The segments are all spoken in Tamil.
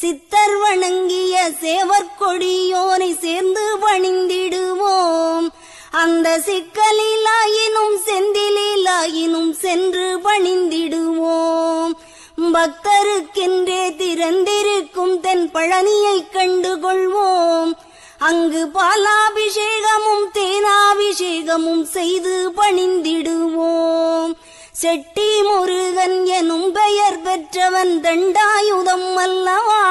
சித்தர் வணங்கிய சேவற்கொடியோனை சேர்ந்து பணிந்திடுவோம் அந்த சிக்கலிலாயினும் செந்திலாயினும் சென்று பணிந்திடுவோம் பக்தருக்கென்றே திறந்திருக்கும் தென் பழனியைக் கண்டுகொள்வோம். அங்கு பாலாபிஷேகமும் தேனாபிஷேகமும் செய்து பணிந்திடுவோம் செட்டி முருகன் எனும் பெயர் பெற்றவன் தண்டாயுதம் அல்லவா?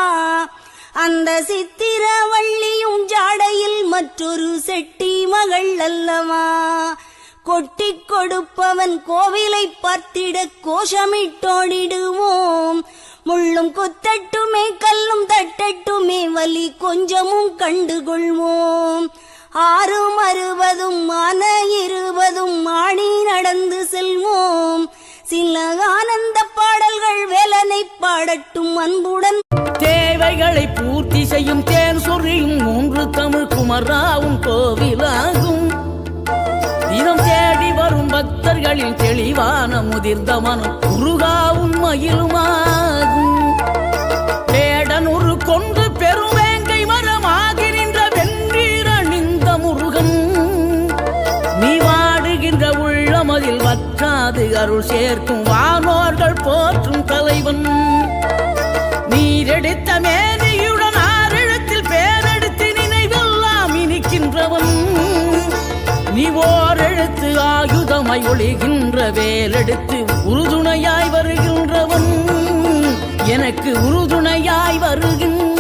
அந்த சித்திரவள்ளியும் ஜாடையில் மற்றொரு செட்டி மகள் அல்லவா? கொட்டி கொடுப்பவன் கோவிலை பார்த்திட கோஷமிட்டோடிடுவோம். முள்ளும் குத்தட்டுமே கல்லும் தட்டட்டுமே வலி கொஞ்சமும் கண்டுகொள்வோம். ஆறும் அறுபதும் மன இருபதும் பாடட்டும் அன்புடன். தேவைகளை பூர்த்தி செய்யும் தேன் சொறியும் மூன்று தமிழ் குமராவும் கோவிலாகும். தினம் தேடி வரும் பக்தர்களின் தெளிவான முதிர்ந்த மனம் குருகாவும் மயிலுமாகும். வேடனுரு கொண்டு பெருவேங்கை மரமாகி நின்ற வென்றீரணிந்த முருகன். நீ வாடுகின்ற உள்ளமதில் வற்றாது அருள் சேர்க்கும் வானோர்கள் போற்றும் தலைவன். எடுத்த மேனியுடன் ஆறெழுத்தில் பேரெடுத்து நினைவெல்லாம் இனிக்கின்றவன். நீ ஓரெழுத்து ஆயுதமாய் ஒளிகின்ற வேலெடுத்து உறுதுணையாய் வருகின்றவன். எனக்கு உறுதுணையாய் வருகின்ற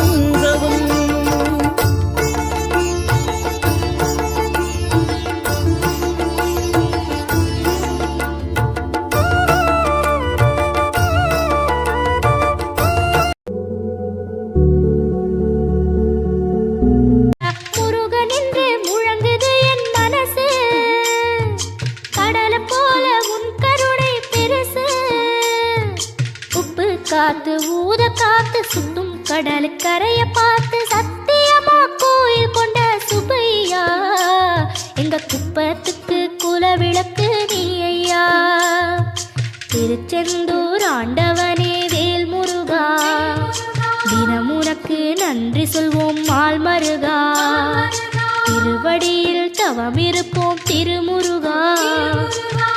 பார்த்து ஊத காத்து சுத்தும் கடலு கரைய பார்த்து சத்தியமா கோயில் கொண்ட சுபையா எங்க குப்பத்துக்கு குல விளக்கு நீ ஐயா. திருச்செந்தூர் ஆண்டவனே வேல் முருகா தினமுனக்கு நன்றி சொல்வோம் மால் மருகா திருவடியில் தவம் இருப்போம் திருமுருகா.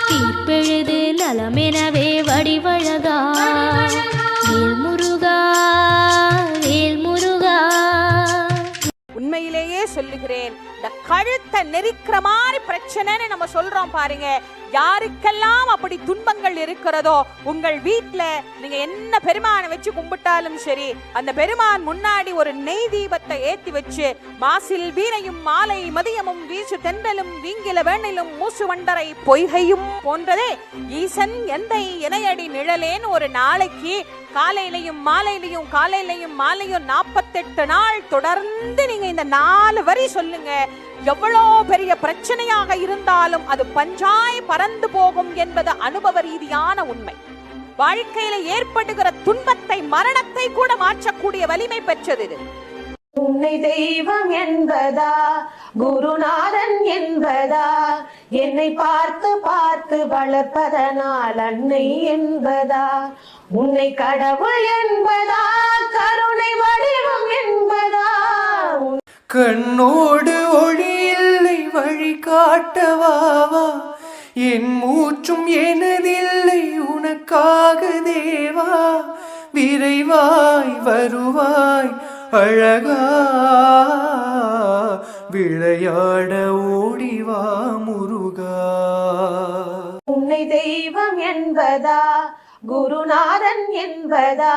தீர்ப்பெழுது நலமெனவே வடிவழகா. கழுத்தை நெரிக்கிற மாதிரி பிரச்சனைன்னு நம்ம சொல்றோம் பாருங்க. யாருக்கெல்லாம் அப்படி துன்பங்கள் இருக்கிறதோ உங்கள் வீட்டுல நீங்க என்ன பெருமானை வச்சு கும்பிட்டாலும் சரி அந்த பெருமான் முன்னாடி ஒரு நெய் தீபத்தை ஏத்தி வச்சு மாசில் வீணையும் மாலை மதியமும் வீசு தென்றலும் வீங்கில வேணிலும் மூசு வண்டரை பொய்கையும் போன்றதே ஈசன் எந்தை இணையடி நிழலேன்னு ஒரு நாளைக்கு காலையிலையும் மாலையிலையும் காலையிலையும் மாலையும் நாற்பத்தெட்டு நாள் தொடர்ந்து நீங்க இந்த நாலு வரி சொல்லுங்க. எவ்வளோ பெரிய பிரச்சனையாக இருந்தாலும் அது பஞ்சாய் பறந்து போகும் என்பது அனுபவ ரீதியான உண்மை. வாழ்க்கையில ஏற்படுகிற துன்பத்தை மரணத்தை கூட மாற்றக்கூடிய வலிமை பெற்றது இது. உன்னை தெய்வம் என்பதா? குருநாதன் என்பதா? என்னை பார்த்து பார்த்து வளர்ப்பதனால் அன்னை என்பதா? உன்னை கடவுள் என்பதா? கருணை வடிவம் என்பதா? கண்ணோடு ஒளி இல்லை வழி காட்டவாவா என் மூச்சும் எனதில்லை உனக்காக தேவா. விரைவாய் வருவாய் அழகா. விளையாட ஓடிவா முருகா. உன்னை தெய்வம் என்பதா குருநாதன் என்பதா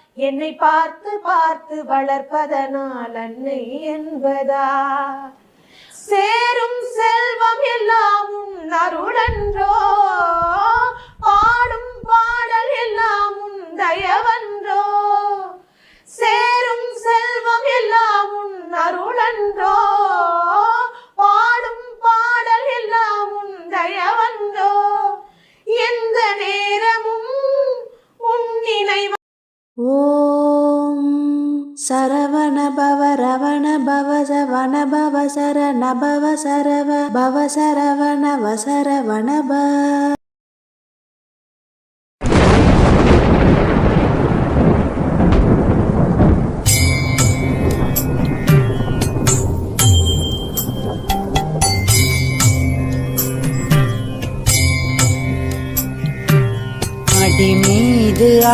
என்னை பார்த்து பார்த்து வளர்ப்பதனால் அன்னை என்பதா? சேரும் செல்வம் எல்லாம் உன் அருளன்றோ? பாடும் பாடல் எல்லாம் உன் தயவன்றோ? சேரும் செல்வம் எல்லாம் உன் அருளன்றோ? சரவண பவ ரவண பவ சவண பவ சர நபவ சரவ பவ சரவண வசரவணப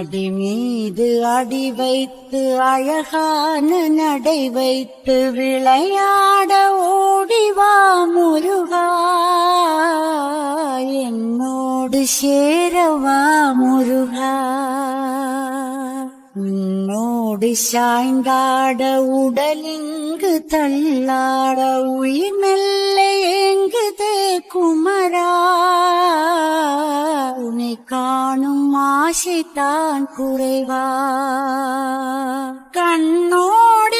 அடி மீது அடி வைத்து அழகான நடை வைத்து விளையாட ஓடிவா முருகா. என்னோடு சேரவா முருகா. உன்னோடு சாய்ந்தாட உடலின் தள்ளாட உயிர் மெல்ல எங்குதே குமரா. உனை காணும் ஆசைத்தான் குறைவா. கண்ணோடி